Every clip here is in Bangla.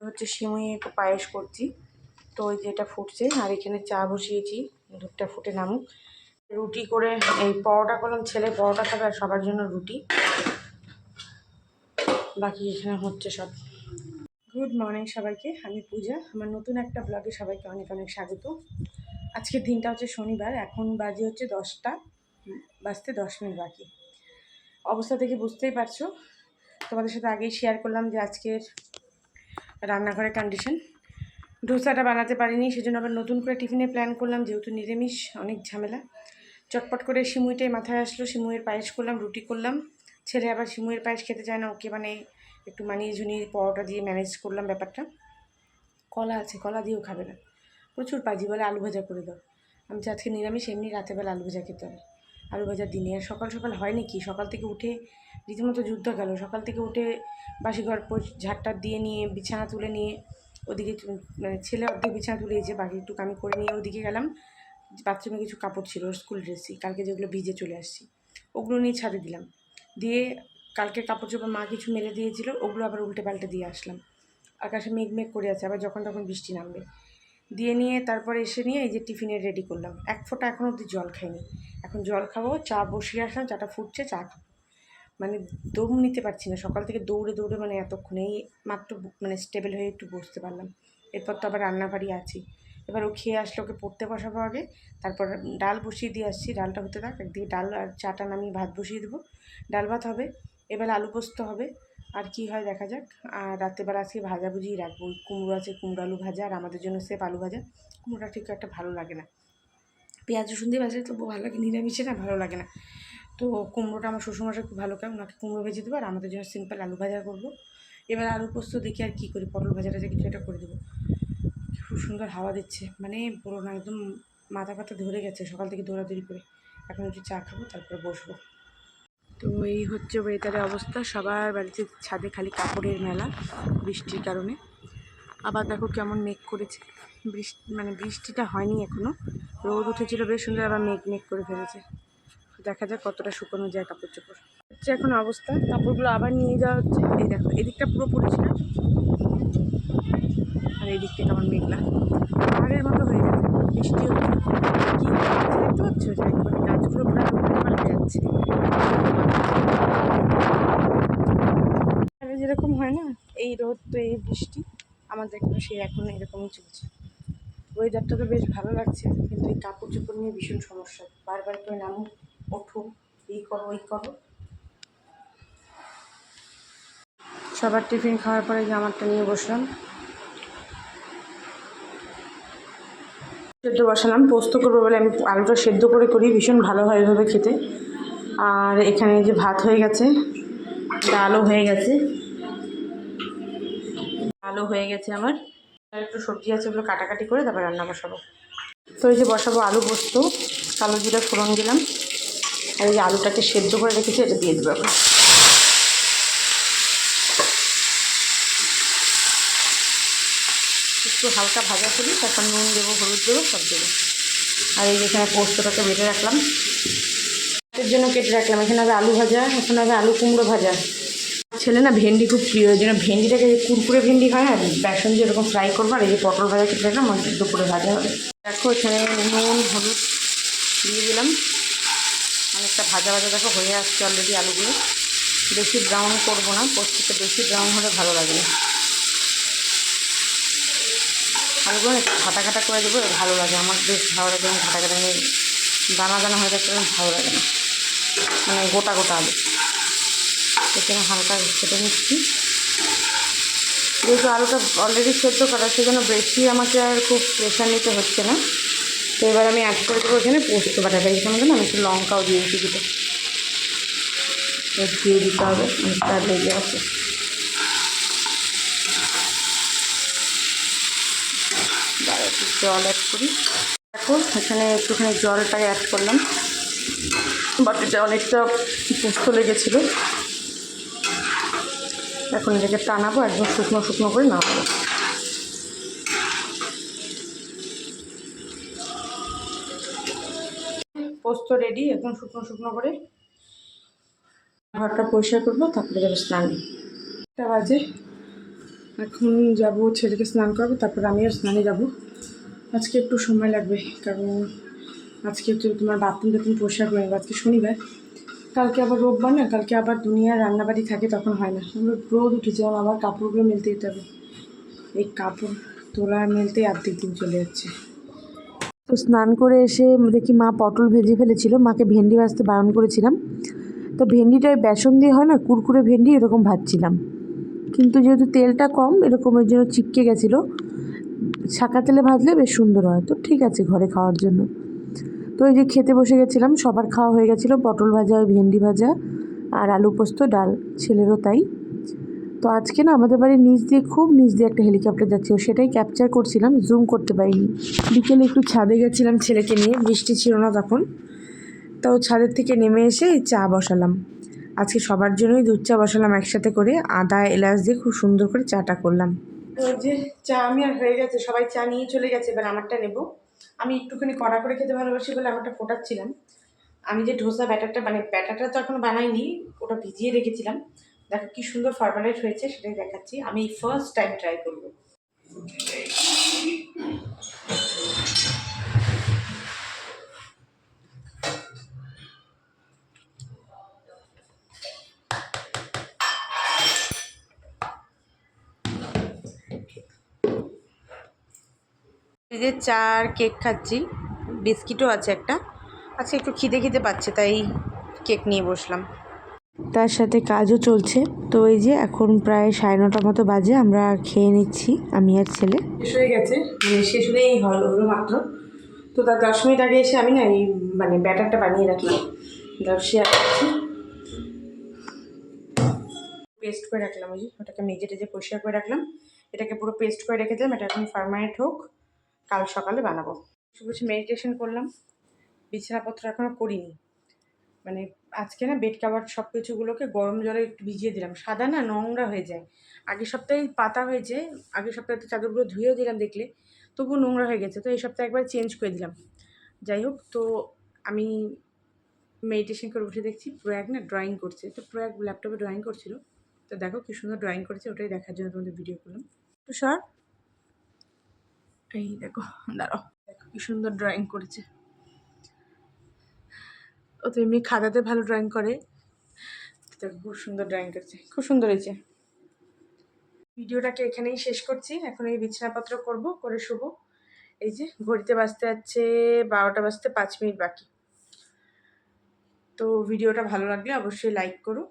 হচ্ছে সিমুই একটু পায়েস করছি। তো ওই যেটা ফুটছে, আর এখানে চা বসিয়েছি দুধটা ফুটে নামুক। রুটি করে, এই পরোটা করলাম ছেলে পরোটা খাবে আর সবার জন্য রুটি। বাকি এখানে হচ্ছে সব। গুড মর্নিং সবাইকে, আমি পূজা। আমার নতুন একটা ব্লগে সবাইকে অনেক অনেক স্বাগত। আজকের দিনটা হচ্ছে শনিবার, এখন বাজে হচ্ছে দশটা বাজতে দশ মিনিট বাকি। অবস্থা থেকে বুঝতেই পারছ। তোমাদের সাথে আগেই শেয়ার করলাম যে আজকের রান্নাঘরের কন্ডিশন ডোসাটা বানাতে পারিনি, সেজন্য আবার নতুন করে টিফিনে প্ল্যান করলাম, যেহেতু নিরামিষ, অনেক ঝামেলা। চটপট করে সিমুইটাই মাথায় আসলো, সিমুইয়ের পায়েস করলাম, রুটি করলাম। ছেলে আবার সিমুইয়ের পায়েস খেতে চায় না, ওকে মানে একটু মানিয়ে ঝুনিয়ে পরোটা দিয়ে ম্যানেজ করলাম ব্যাপারটা। কলা আছে, কলা দিয়েও খাবে না। প্রচুর পাজি বলে আলু ভাজা করে দাও। আমি আজকে নিরামিষ, এমনি রাতেবেলা আলু ভাজা খেতে হবে। আলু ভাজার দিনে, আর সকাল সকাল হয়নি কি সকাল থেকে উঠে রীতিমতো যুদ্ধ গেল। সকাল থেকে উঠে বাসি ঘর ঝাড়টার দিয়ে নিয়ে, বিছানা তুলে নিয়ে, ওদিকে মানে ছেলে অর্ধেক বিছানা তুলে তুলেছে বাকি একটু আমি করে নিয়ে ওদিকে গেলাম। বাথরুমে কিছু কাপড় ছিল স্কুল ড্রেসই কালকে যেগুলো ভিজে চলে আসছি। ওগুলো নিয়ে ছাদে দিলাম। দিয়ে কালকে কাপড় চোপড় মা কিছু মেলে দিয়েছিল, ওগুলো আবার উল্টে পাল্টে দিয়ে আসলাম। আকাশে মেঘ মেঘ করে আছে, আবার যখন তখন বৃষ্টি নামবে। দিয়ে নিয়ে তারপরে এসে নিয়ে এই যে টিফিনে রেডি করলাম। এক ফোঁটা এখন অবধি জল খাইনি। এখন জল খাব, চা বসিয়ে আসলাম, চাটা ফুটছে, চা খাব। মানে দম নিতে পারছি না। সকাল থেকে দৌড়ে দৌড়ে মানে এতক্ষণেই মাত্র মানে স্টেবল হয়ে একটু বসতে পারলাম। এরপর তো আবার রান্নাবাড়ি আছি। এবার ও খেয়ে আসলো ওকে পড়তে বসাবো আগে। তারপর ডাল বসিয়ে দিয়ে আসছি। ডালটা হতে থাক একদিকে ডাল আর চাটা নামিয়ে ভাত বসিয়ে দেবো। ডাল ভাত হবে, এবার আলু পোস্ত হবে। আর কি হয় দেখা যাক। আর রাত্রেবেলা আজকে ভাজাভুজিই রাখব। ওই কুমড়ো আছে, কুমড়ো আলু ভাজা, আর আমাদের জন্য সেপ আলু ভাজা। কুমড়োটা ঠিক একটা ভালো লাগে না। পেঁয়াজ রসুন দিয়ে ভাজলে তবু ভালো লাগে, নিরামিষে না ভালো লাগে না। তো কুমড়োটা আমার শ্বশুরমশাই খুব ভালো খায় ওনাকে কুমড়ো ভেজে দেবো আর আমাদের জন্য সিম্পল আলু ভাজা করব। এবার আলু পোস্ত দেখি আর কী করি, পটল ভাজা টাজা কিছু একটা করে দেবো। খুব সুন্দর হাওয়া দিচ্ছে মানে পুরো না একদম মাথা ফাথা ধরে গেছে, সকাল থেকে দৌড়াদৌড়ি করে। এখন একটু চা খাব, তারপরে বসবো। তো এই হচ্ছে ওয়েদারের অবস্থা, সবার বাড়িতে ছাদে খালি কাপড়ের মেলা, বৃষ্টির কারণে। আবার দেখো কেমন মেঘ করেছে। বৃষ্টি মানে বৃষ্টিটা হয়নি এখনও রোদ উঠেছিল বেশ সুন্দর, আবার মেঘ মেঘ করে ফেলেছে। দেখা যাক কতটা শুকনো যায় কাপড় চোপড়। হচ্ছে এখন অবস্থা, কাপড়গুলো আবার নিয়ে যাওয়া হচ্ছে। এই দেখো, এদিকটা পুরো পরিষ্কার আর এই দিকটা কেমন মেঘলা। পাহাড়ের মতো হয়ে গেছে। বৃষ্টি হচ্ছে। কি দেখতে গাছগুলো পুরো উল্টে পাল্টে যাচ্ছে। যেরকম হয় না, এই রোদ তো এই বৃষ্টি। আমাদের এখানে সে এখন এরকমই চলছে। ওয়েদারটা তো বেশ ভালো লাগছে, কিন্তু এই কাপড় চোপড় নিয়ে ভীষণ সমস্যা। বারবার করে নামো, ওঠো, এই করো, ওই করো। সবার টিফিন খাওয়ার পরে জামারটা নিয়ে বসলাম। সেদ্ধ বসালাম, পোস্ত করব বলে আমি আলুটা সেদ্ধ করে করি, ভীষণ ভালো হয় এভাবে খেতে। আর এখানে যে ভাত হয়ে গেছে, ডালও হয়ে গেছে। আলু হয়ে গেছে আমার। একটু সবজি আছে ওগুলো কাটাকাটি করে তারপর রান্না বসাবো। তো এই যে বসাবো আলু পোস্ত, কালো জিরা ফোড়ন দিলাম। আর এই যে আলুটাকে সেদ্ধ করে রেখেছি, এটা দিয়ে দেবো একটু হালকা ভাজা করি, তারপর নুন দেবো, হলুদ দেবো, সব দেবো। আর এই যেখানে পোস্তটাকে বেটে রাখলাম। এর জন্য কেটে রাখলাম। এখানে হবে আলু ভাজা, এখানে হবে আলু কুমড়ো ভাজা। ছেলে না ভেন্ডি খুব প্রিয় জন্য ভেন্ডিটাকে কুরকুরে ভেন্ডি হয় আর বেসন দিয়ে এরকম ফ্রাই করব, আর এই যে পটল ভাজা কেটে রাখলাম আর দুপুরে ভাজা হবে। দেখো এখানে নুন, হলুদ দিয়ে দিলাম। অনেকটা ভাজা ভাজা দেখো হয়ে আসছে অলরেডি আলুগুলো। বেশি ব্রাউন করব না পোস্ততে বেশি ব্রাউন হলে ভালো লাগে। না আলুগুলো ঘাটা ঘাটা করে দেবো, ভালো লাগে। আমার বেশ ভালো লাগে ঘাটা ঘাটা দানা দানা হয়ে যাচ্ছে ভালো লাগে না। মানে গোটা গোটা আলু। এখানে হালকা কেটে নিচ্ছি। যেহেতু আলুটা অলরেডি সেদ্ধ করা, সেজন্য বেশি আমাকে আর খুব প্রেশার নিতে হচ্ছে না। তো এবার আমি অ্যাড করে দেবো এখানে পোস্ত বাটাটা। এখানে না আমি একটু লঙ্কাও দিয়ে দিচ্ছি দুটো। দিয়ে দিতে হবে তার লেগে আছে একটু জল অ্যাড করি। দেখো, এখানে একটুখানি জলটাই অ্যাড করলাম। বাটিটা অনেকটা পোস্ত লেগেছিলো। এখন এটাকে টানাবো, একদম শুকনো শুকনো করে নামাবো। পোস্ত রেডি এখন শুকনো শুকনো করে ঘরটা পরিষ্কার করব, তারপরে যাব স্নানে একটা বাজে, এখন যাব, ছেলেকে স্নান করাবো, তারপর আমিও স্নানে যাব। আজকে একটু সময় লাগবে, কারণ আজকে একটু তোমার বাথরুম টাথরুম পরিষ্কার করে আজকে শনিবার। কালকে আবার রোববার না, কালকে আবার দুনিয়ার রান্নাবাড়ি থাকে তখন হয় না। আমরা রোদ উঠেছে, আমার আবার কাপড়গুলো মেলতে দিতে হবে। এই কাপড় তোলা মেলতেই অর্ধেক দিন চলে যাচ্ছে। তো স্নান করে এসে দেখি মা পটল ভেজে ফেলেছিল, মাকে ভেন্ডি ভাজতে বারণ করেছিলাম। তো ভেন্ডিটা ওই বেসন দিয়ে হয় না, কুরকুরে ভেন্ডি এরকম ভাজছিলাম। কিন্তু যেহেতু তেলটা কম, এরকম ওই জন্য চিপকে গেছিল। ছাকা তেলে ভাজলে বেশ সুন্দর হয়। তো ঠিক আছে, ঘরে খাওয়ার জন্য। তো এই যে খেতে বসে গেছিলাম, সবার খাওয়া হয়ে গেছিল পটল ভাজা ওই ভেন্ডি ভাজা আর আলু পোস্ত, ডাল, ছেলেরও তাই। তো আজকে না আমাদের বাড়ির নিচ দিয়ে খুব নিচ দিয়ে একটা হেলিকপ্টার যাচ্ছিল, সেটাই ক্যাপচার করছিলাম জুম করতে পারিনি। বিকেলে একটু ছাদে গেছিলাম ছেলেকে নিয়ে, বৃষ্টি ছিল না তখন। তো ছাদের থেকে নেমে এসে চা বসালাম। আজকে সবার জন্যই দুধ চা বসালাম একসাথে করে, আদা, এলাচ দিয়ে খুব সুন্দর করে চাটা করলাম। ওই যে চা আমি আর হয়ে গেছে, সবাই চা নিয়ে চলে গেছে, এবার আমারটা নেব। আমি একটুখানি কড়া করে খেতে ভালোবাসি বলে আমারটা ফোটাচ্ছিলাম। আমি যে ঢোসা ব্যাটারটা মানে ব্যাটারটা তো এখন বানাইনি, ওটা ভিজিয়ে রেখেছিলাম। দেখো কি সুন্দর ফার্মালাইট হয়েছে, সেটাই দেখাচ্ছি। আমি ফার্স্ট টাইম ট্রাই করব। এই যে চা আর কেক খাচ্ছি বিস্কিটও আছে একটা। আজকে একটু খিদে খিদে পাচ্ছে তাই কেক নিয়ে বসলাম। তার সাথে কাজও চলছে তো এই যে এখন প্রায় সাড়ে নটার মতো বাজে আমরা খেয়ে নিচ্ছি আমি আর ছেলে। শেষ হয়ে গেছে মানে শেষ হলেই হলো হলো মাত্র। তো তার দশ মিনিট আগে এসে আমি না এই মানে ব্যাটারটা বানিয়ে রাখলাম। ধর শেয়ার করছি পেস্ট করে রাখলাম ওই যে ওটাকে মেজে টেজে পরিষ্কার করে রাখলাম। এটাকে পুরো পেস্ট করে রেখে দিলাম এটা এখন ফার্মানেন্ট হোক। কাল সকালে বানাবো। কিছু মেডিটেশন করলাম। বিছানাপত্র এখনও করিনি। মানে আজকে না বেড কাভার সব কিছুগুলোকে গরম জলে একটু ভিজিয়ে দিলাম। সাদা না নোংরা হয়ে যায়। আগের সপ্তাহে পাতা হয়েছে, আগের সপ্তাহে তো চাদরগুলো ধুয়েও দিলাম দেখলে। তবু নোংরা হয়ে গেছে। তো এই সপ্তাহে একবার চেঞ্জ করে দিলাম। যাই হোক, তো আমি মেডিটেশন করে উঠে দেখছি, প্রয়াগ না ড্রয়িং করছে। তো প্রয়াগ ল্যাপটপে ড্রয়িং করছিল। তো দেখো কি সুন্দর ড্রয়িং করেছে, ওটাই দেখার জন্য তোমাদের ভিডিও করলাম। তো সর। এই দেখো, দাঁড়াও। দেখো কি সুন্দর ড্রয়িং করেছে। ও তো এমনি খাতাতে ভালো ড্রয়িং করে। দেখো খুব সুন্দর ড্রয়িং করেছে, খুব সুন্দর হয়েছে। ভিডিওটাকে এখানেই শেষ করছি। এখন এই বিছানাপত্র করব, করে শুভ এই যে, ঘড়িতে বাজতে যাচ্ছে বারোটা বাজতে পাঁচ মিনিট বাকি। তো ভিডিওটা ভালো লাগলে অবশ্যই লাইক করো।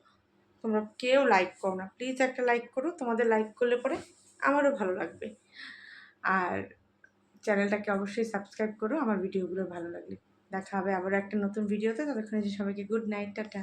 তোমরা কেউ লাইক করো না। প্লিজ একটা লাইক করো। তোমাদের লাইক করলে পরে আমারও ভালো লাগবে। আর চ্যানেলটাকে অবশ্যই সাবস্ক্রাইব করো, আমার ভিডিওগুলো ভালো লাগলে। দেখা হবে আবার একটা নতুন ভিডিওতে, ততক্ষণে যে সবাইকে গুড নাইট, টাটা।